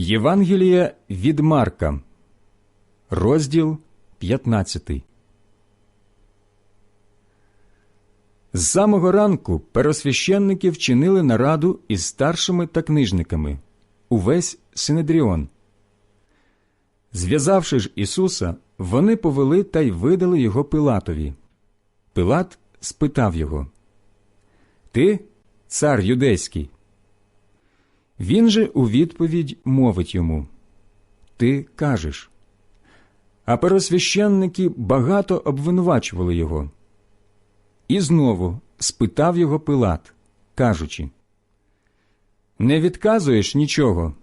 Євангеліє від Марка, розділ 15. З самого ранку перосвященники вчинили нараду із старшими та книжниками увесь Синедріон. Зв'язавши ж Ісуса, вони повели та й видали його Пилатові. Пилат спитав його Ти цар юдейський? Він же у відповідь мовить йому Ти кажеш. А первосвященники багато обвинувачували його. І знову спитав його Пилат, кажучи Не відказуєш нічого.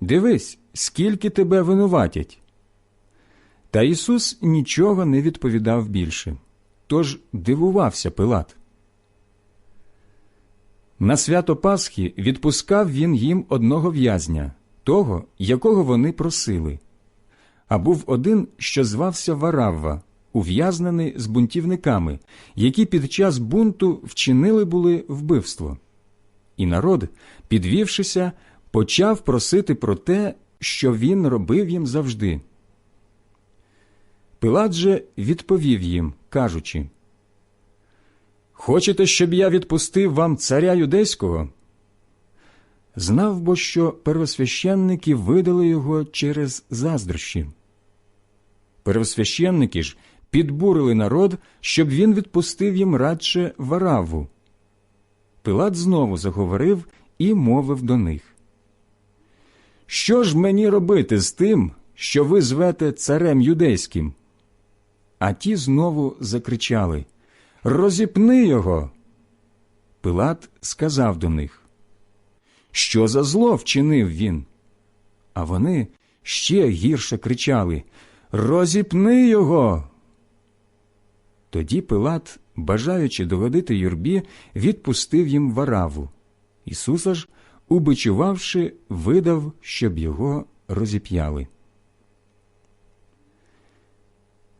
Дивись, скільки тебе винуватять. Та Ісус нічого не відповідав більше, тож дивувався Пилат. На свято Пасхи відпускав він їм одного в'язня, того, якого вони просили. А був один, що звався Варавва, ув'язнений з бунтівниками, які під час бунту вчинили були вбивство. І народ, підвівшися, почав просити про те, що він робив їм завжди. Пилат же відповів їм, кажучи Хочете, щоб я відпустив вам царя юдейського? Знав бо, що первосвященники видали його через заздрощі. Первосвященники ж підбурили народ, щоб він відпустив їм радше вараву. Пилат знову заговорив і мовив до них. Що ж мені робити з тим, що ви звете царем юдейським? А ті знову закричали Розіпни його. Пилат сказав до них, Що за зло вчинив він? А вони ще гірше кричали Розіпни його. Тоді Пилат, бажаючи догодити юрбі, відпустив їм вараву. Ісуса ж, убичувавши, видав, щоб його розіп'яли.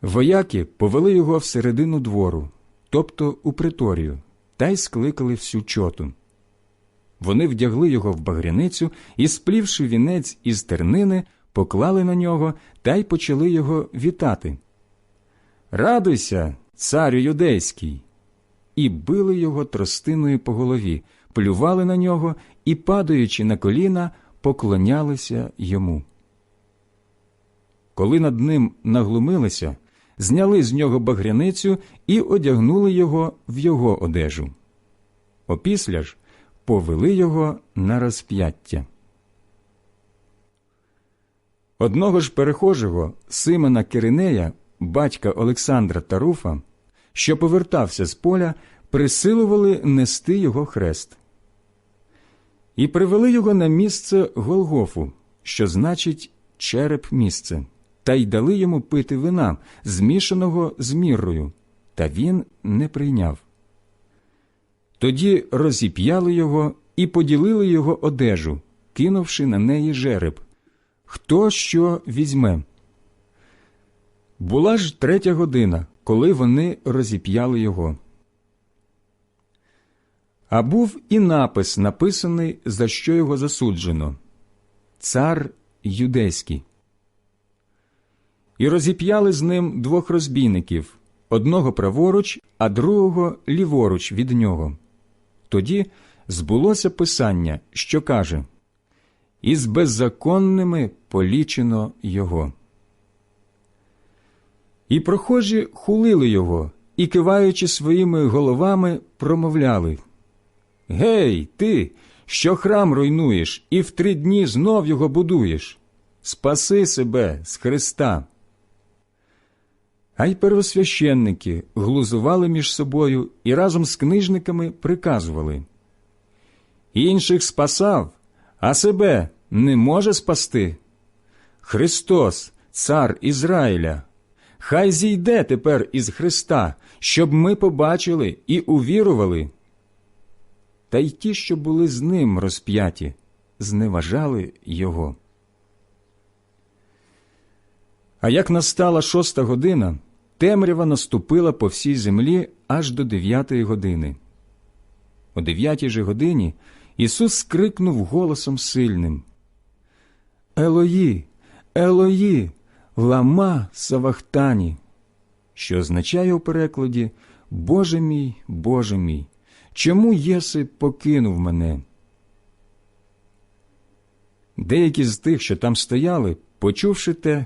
Вояки повели його всередину двору, тобто у приторію, та й скликали всю чоту. Вони вдягли його в багряницю і, сплівши вінець із тернини, поклали на нього та й почали його вітати. Радуйся, царю юдейський! І били його тростиною по голові, плювали на нього і, падаючи на коліна, поклонялися йому. Коли над ним наглумилися, зняли з нього багряницю і одягнули його в його одежу. Опісля ж повели його на розп'яття. Одного ж перехожого Симона Киринея, батька Олександра Таруфа, що повертався з поля, присилували нести його хрест. І привели його на місце Голгофу, що значить череп місце та й дали йому пити вина, змішаного з міррою, та він не прийняв. Тоді розіп'яли його і поділили його одежу, кинувши на неї жереб. Хто що візьме? Була ж третя година, коли вони розіп'яли його. А був і напис, написаний, за що його засуджено Цар юдейський і розіп'яли з ним двох розбійників одного праворуч, а другого ліворуч від нього. Тоді збулося писання, що каже Із беззаконними полічено його. І прохожі хулили його і, киваючи своїми головами, промовляли Гей, ти, що храм руйнуєш, і в три дні знов його будуєш. Спаси себе з Христа. А й первосвященники глузували між собою і разом з книжниками приказували Інших спасав, а себе не може спасти. Христос, Цар Ізраїля, хай зійде тепер із Христа, щоб ми побачили і увірували. Та й ті, що були з ним розп'яті, зневажали Його. А як настала шоста година, темрява наступила по всій землі аж до дев'ятої години. О дев'ятій же годині Ісус скрикнув голосом сильним Елої, Елої, лама Савахтані, що означає у перекладі Боже мій, Боже мій, чому єси покинув мене? Деякі з тих, що там стояли, почувши те,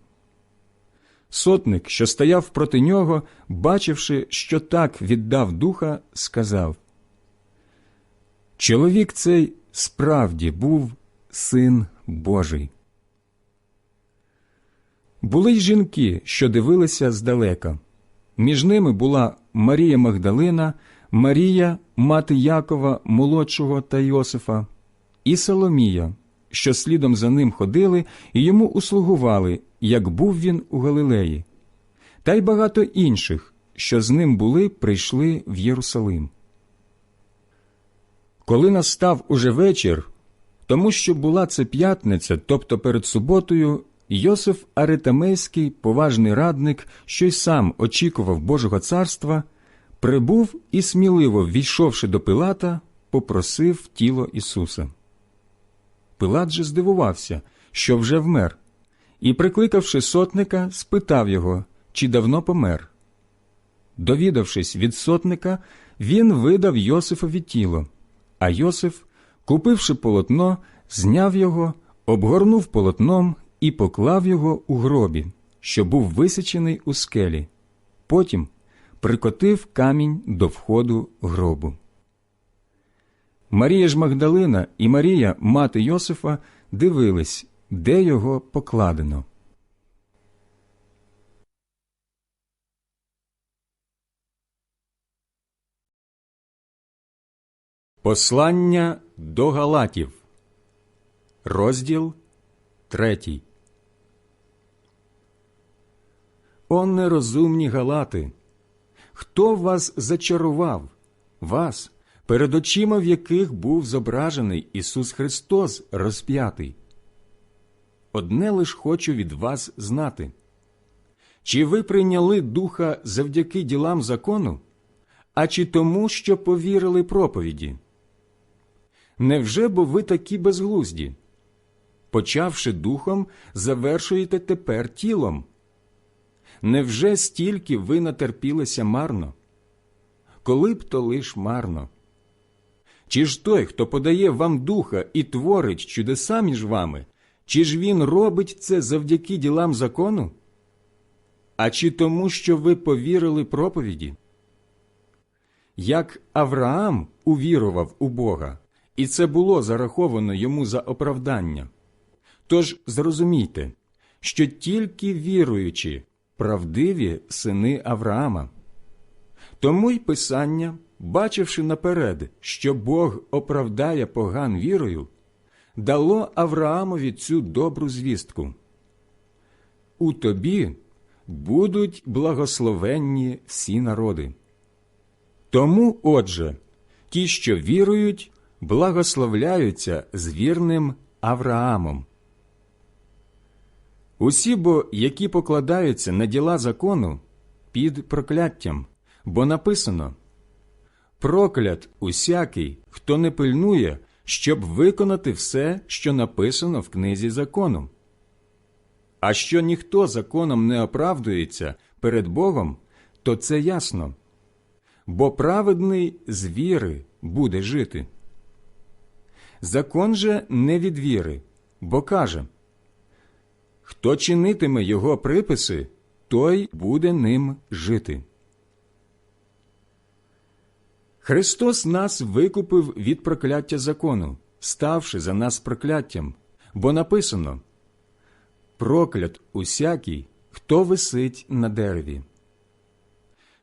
Сотник, що стояв проти нього, бачивши, що так віддав духа, сказав Чоловік цей справді був син Божий. Були й жінки, що дивилися здалека. Між ними була Марія Магдалина, Марія, мати Якова, молодшого та Йосифа, і Соломія, що слідом за ним ходили і йому услугували, як був він у Галилеї, та й багато інших, що з ним були, прийшли в Єрусалим. Коли настав уже вечір, тому що була це п'ятниця, тобто перед суботою, Йосиф Аритамейський, поважний радник, що й сам очікував Божого царства, прибув і сміливо, війшовши до Пилата, попросив тіло Ісуса. Пилат же здивувався, що вже вмер, і, прикликавши сотника, спитав його, чи давно помер. Довідавшись від сотника, він видав Йосифові тіло, а Йосиф, купивши полотно, зняв його, обгорнув полотном і поклав його у гробі, що був висечений у скелі. Потім прикотив камінь до входу гробу. Марія ж Магдалина і Марія, мати Йосифа, дивились, де його покладено. Послання до Галатів, розділ третій. О нерозумні Галати! Хто вас зачарував, вас, перед очима в яких був зображений Ісус Христос розп'ятий? Одне лиш хочу від вас знати. Чи ви прийняли духа завдяки ділам закону, а чи тому, що повірили проповіді? Невже бо ви такі безглузді? Почавши духом, завершуєте тепер тілом? Невже стільки ви натерпілися марно? Коли б то лиш марно? Чи ж той, хто подає вам духа і творить чудеса між вами, чи ж він робить це завдяки ділам закону? А чи тому, що ви повірили проповіді? Як Авраам увірував у Бога, і це було зараховано йому за оправдання. Тож зрозумійте, що тільки віруючи, правдиві сини Авраама. Тому й Писання, бачивши наперед, що Бог оправдає поган вірою, дало Авраамові цю добру звістку. У тобі будуть благословенні всі народи. Тому, отже, ті, що вірують, благословляються з вірним Авраамом. Усі бо, які покладаються на діла закону, під прокляттям, бо написано Проклят усякий, хто не пильнує, щоб виконати все, що написано в книзі закону. А що ніхто законом не оправдується перед Богом, то це ясно, бо праведний з віри буде жити. Закон же не від віри, бо каже Хто чинитиме його приписи, той буде ним жити. Христос нас викупив від прокляття закону, ставши за нас прокляттям, бо написано Проклят усякий, хто висить на дереві.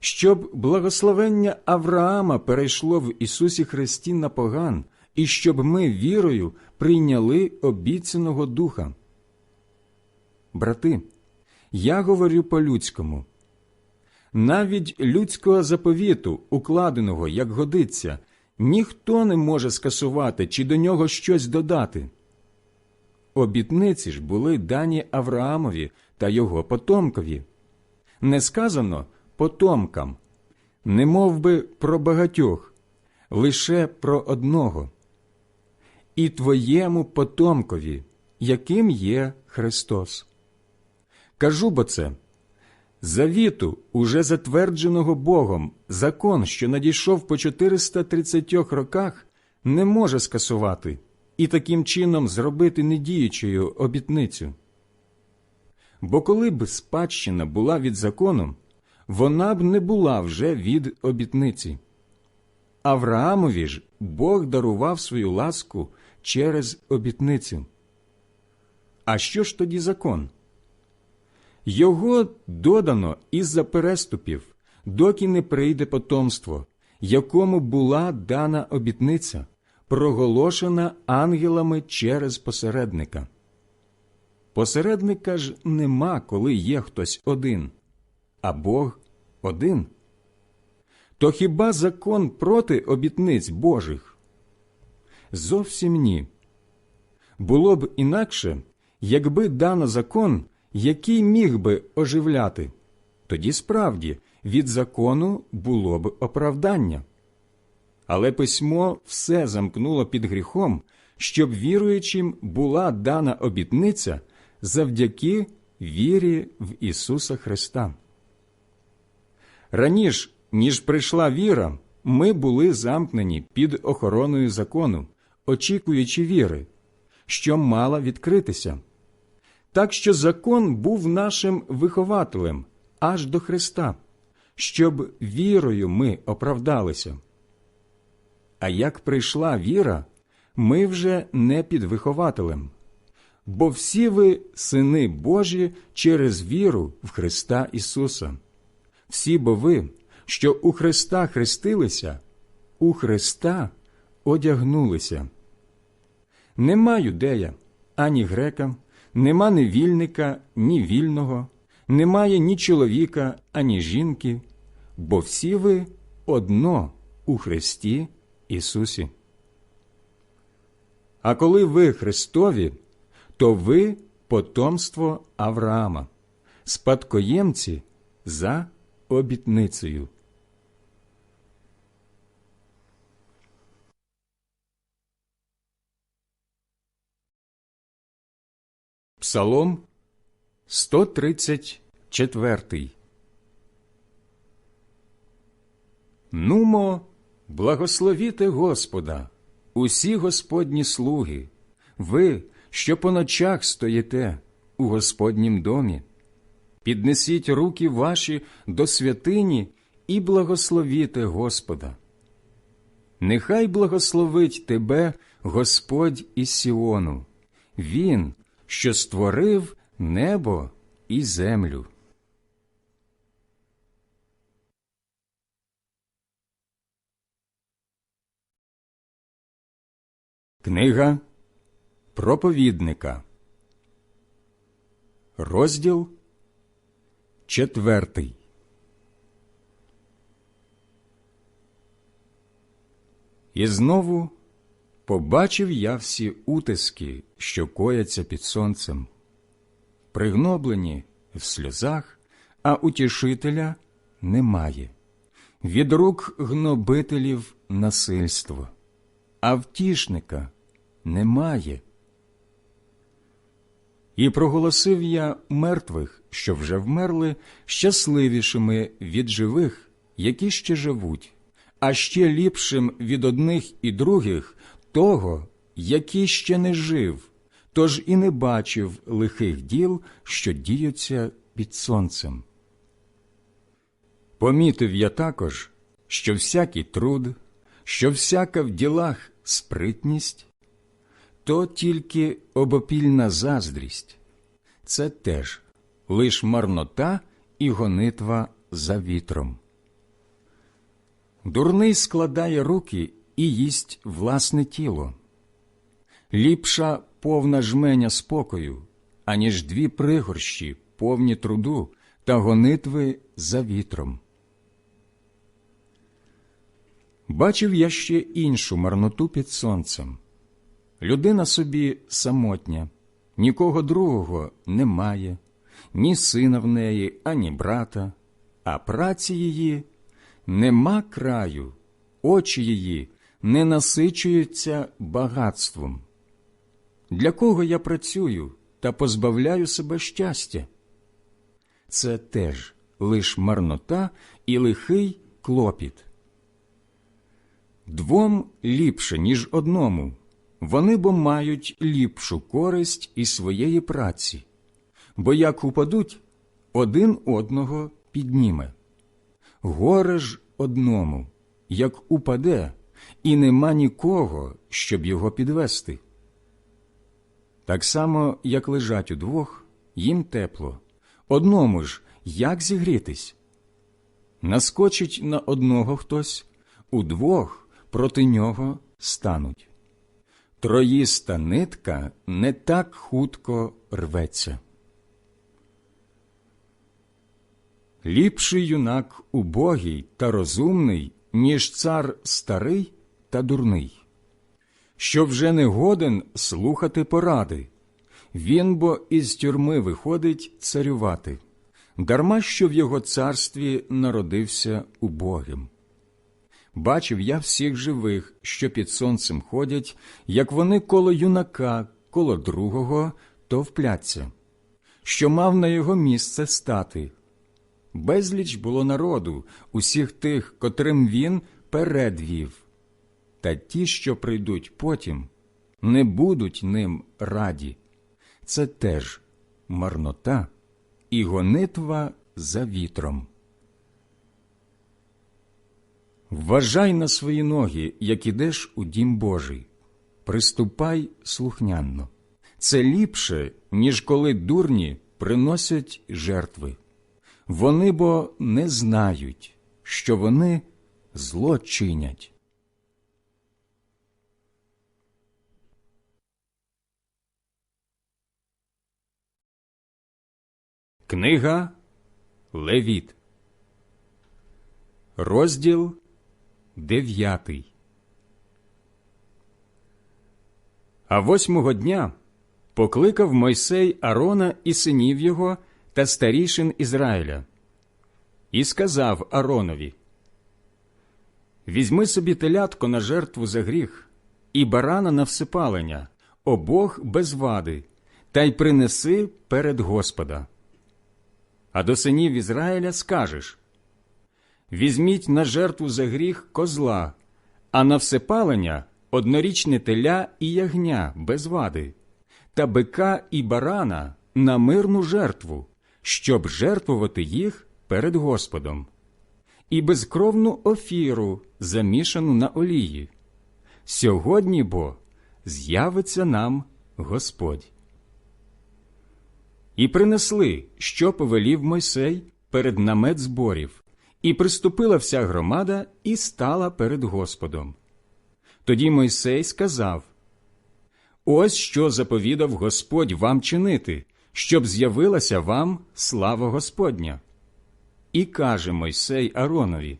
Щоб благословення Авраама перейшло в Ісусі Христі на поган, і щоб ми вірою прийняли обіцяного Духа. брати, я говорю по-людському. Навіть людського заповіту, укладеного, як годиться, ніхто не може скасувати чи до нього щось додати. Обітниці ж були дані Авраамові та його потомкові. Не сказано потомкам, не мов би про багатьох, лише про одного. І твоєму потомкові, яким є Христос. Кажу бо це завіту, уже затвердженого Богом, закон, що надійшов по 430 роках, не може скасувати і таким чином зробити недіючою обітницю. Бо коли б спадщина була від закону, вона б не була вже від обітниці. Авраамові ж Бог дарував свою ласку через обітницю. А що ж тоді закон? Його додано із-за переступів, доки не прийде потомство, якому була дана обітниця, проголошена ангелами через посередника. Посередника ж нема, коли є хтось один, а Бог один. То хіба закон проти обітниць Божих? Зовсім ні. Було б інакше, якби дано закон, який міг би оживляти, тоді справді від закону було б оправдання. Але письмо все замкнуло під гріхом, щоб віруючим була дана обітниця завдяки вірі в Ісуса Христа. Раніше, ніж прийшла віра, ми були замкнені під охороною закону, очікуючи віри, що мала відкритися. Так що закон був нашим вихователем аж до Христа, щоб вірою ми оправдалися. А як прийшла віра, ми вже не під вихователем, бо всі ви сини Божі через віру в Христа Ісуса. Всі бо ви, що у Христа хрестилися, у Христа одягнулися. Нема юдея, ані грека, нема ні вільника, ні вільного, немає ні чоловіка, ані жінки, бо всі ви одно у Христі Ісусі. А коли ви Христові, то ви потомство Авраама, спадкоємці за обітницею. Псалом 134 Нумо, благословіте Господа, усі Господні слуги, ви, що по ночах стоїте у Господнім домі. Піднесіть руки ваші до святині і благословіте Господа. Нехай благословить тебе Господь із Сіону, Він, що створив небо і землю. Книга проповідника, розділ четвертий. І знову побачив я всі утиски, що кояться під сонцем, пригноблені в сльозах, а утішителя немає, від рук гнобителів насильство, а втішника немає. І проголосив я мертвих, що вже вмерли, щасливішими від живих, які ще живуть, а ще ліпшим від одних і других того, який ще не жив, тож і не бачив лихих діл, що діються під сонцем. Помітив я також, що всякий труд, що всяка в ділах спритність, то тільки обопільна заздрість, це теж лиш марнота і гонитва за вітром. Дурний складає руки і їсть власне тіло. Ліпша повна жменя спокою, аніж дві пригорщі, повні труду та гонитви за вітром. Бачив я ще іншу марноту під сонцем. Людина собі самотня, нікого другого немає, ні сина в неї, ані брата, а праці її нема краю, очі її не насичуються багатством. Для кого я працюю та позбавляю себе щастя? Це теж лиш марнота і лихий клопіт. Двом ліпше, ніж одному, вони бо мають ліпшу користь із своєї праці, бо як упадуть, один одного підніме. Горе ж одному, як упаде, і нема нікого, щоб його підвести. Так само, як лежать удвох, їм тепло, одному ж як зігрітись? Наскочить на одного хтось, удвох проти нього стануть. Троїста нитка не так хутко рветься. Ліпший юнак убогий та розумний, ніж цар старий та дурний, що вже не годен слухати поради, він бо із тюрми виходить царювати, дарма що в його царстві народився убогим. Бачив я всіх живих, що під сонцем ходять, як вони коло юнака, коло другого товпляться, що мав на його місце стати. Безліч було народу, усіх тих, котрим він передвів. Та ті, що прийдуть потім, не будуть ним раді. Це теж марнота і гонитва за вітром. Вважай на свої ноги, як ідеш у дім Божий, приступай слухнянно. Це ліпше, ніж коли дурні приносять жертви. Вони бо не знають, що вони зло чинять. Книга Левіт, розділ дев'ятий. А восьмого дня покликав Мойсей Арона і синів його та старішин Ізраїля, і сказав Аронові: Візьми собі телятко на жертву за гріх і барана на всипалення, обох без вади, та й принеси перед Господа. А до синів Ізраїля скажеш Візьміть на жертву за гріх козла, а на всепалення однорічне теля і ягня без вади, та бика і барана на мирну жертву, щоб жертвувати їх перед Господом, і безкровну офіру, замішану на олії. Сьогодні бо з'явиться нам Господь. І принесли, що повелів Мойсей перед намет зборів, і приступила вся громада і стала перед Господом. Тоді Мойсей сказав Ось що заповідав Господь вам чинити, щоб з'явилася вам слава Господня. І каже Мойсей Аронові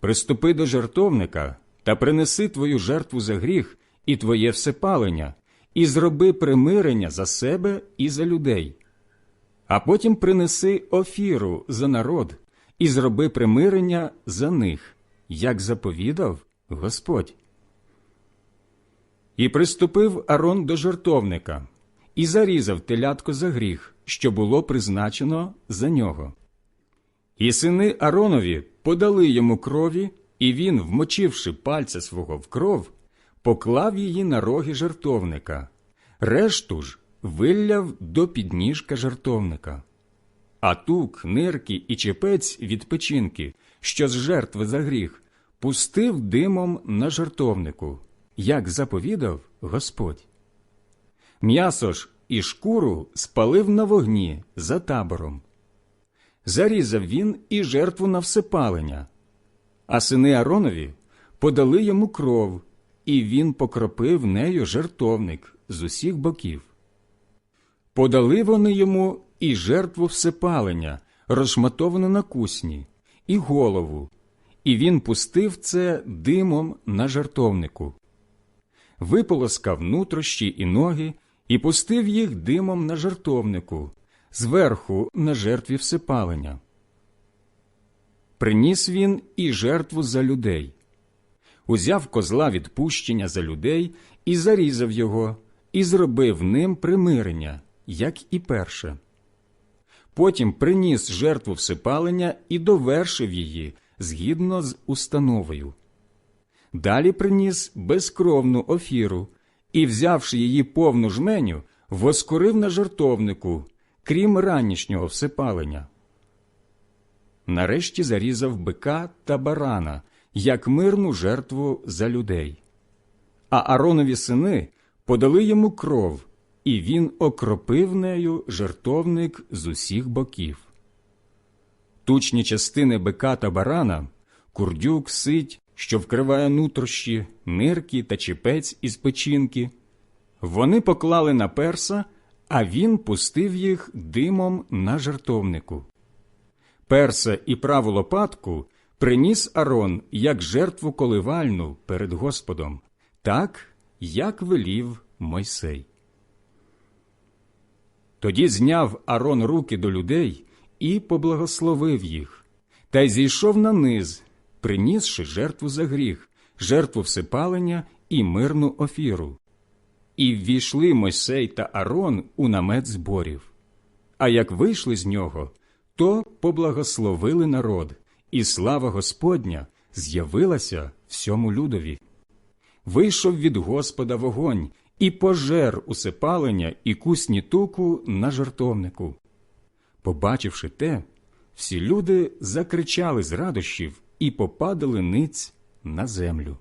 Приступи до жертовника та принеси твою жертву за гріх і твоє всепалення, і зроби примирення за себе і за людей. А потім принеси офіру за народ і зроби примирення за них, як заповідав Господь. І приступив Арон до жертовника і зарізав телятко за гріх, що було призначено за нього. І сини Аронові подали йому крові, і він, вмочивши пальця свого в кров, поклав її на роги жертовника, решту ж вилляв до підніжка жертовника. А тук, нирки і чепець від печінки, що з жертви за гріх, пустив димом на жертовнику, як заповідав Господь. М'ясо ж і шкуру спалив на вогні за табором. Зарізав він і жертву на всепалення, а сини Аронові подали йому кров, і він покропив нею жертовник з усіх боків. Подали вони йому і жертву всепалення, розшматовану на кусні, і голову, і він пустив це димом на жартовнику. Виполоскав нутрощі і ноги і пустив їх димом на жартовнику, зверху на жертві всепалення. Приніс він і жертву за людей. Узяв козла відпущення за людей і зарізав його, і зробив ним примирення, як і перше. Потім приніс жертву всепалення і довершив її згідно з установою. Далі приніс безкровну офіру і, взявши її повну жменю, воскурив на жертовнику, крім ранішнього всепалення. Нарешті зарізав бика та барана, як мирну жертву за людей. А Аронові сини подали йому кров, і він окропив нею жертовник з усіх боків. Тучні частини бика та барана, курдюк, сить, що вкриває нутрощі, нирки та чіпець із печінки, вони поклали на перса, а він пустив їх димом на жертовнику. Перса і праву лопатку приніс Арон як жертву коливальну перед Господом, так, як велів Мойсей. Тоді зняв Арон руки до людей і поблагословив їх, та й зійшов на низ, принісши жертву за гріх, жертву всепалення і мирну офіру. І ввійшли Мойсей та Арон у намет зборів. А як вийшли з нього, то поблагословили народ, і слава Господня з'явилася всьому людові. Вийшов від Господа вогонь і пожер усипалення і кусні туку на жартовнику. Побачивши те, всі люди закричали з радощів і попадали ниць на землю.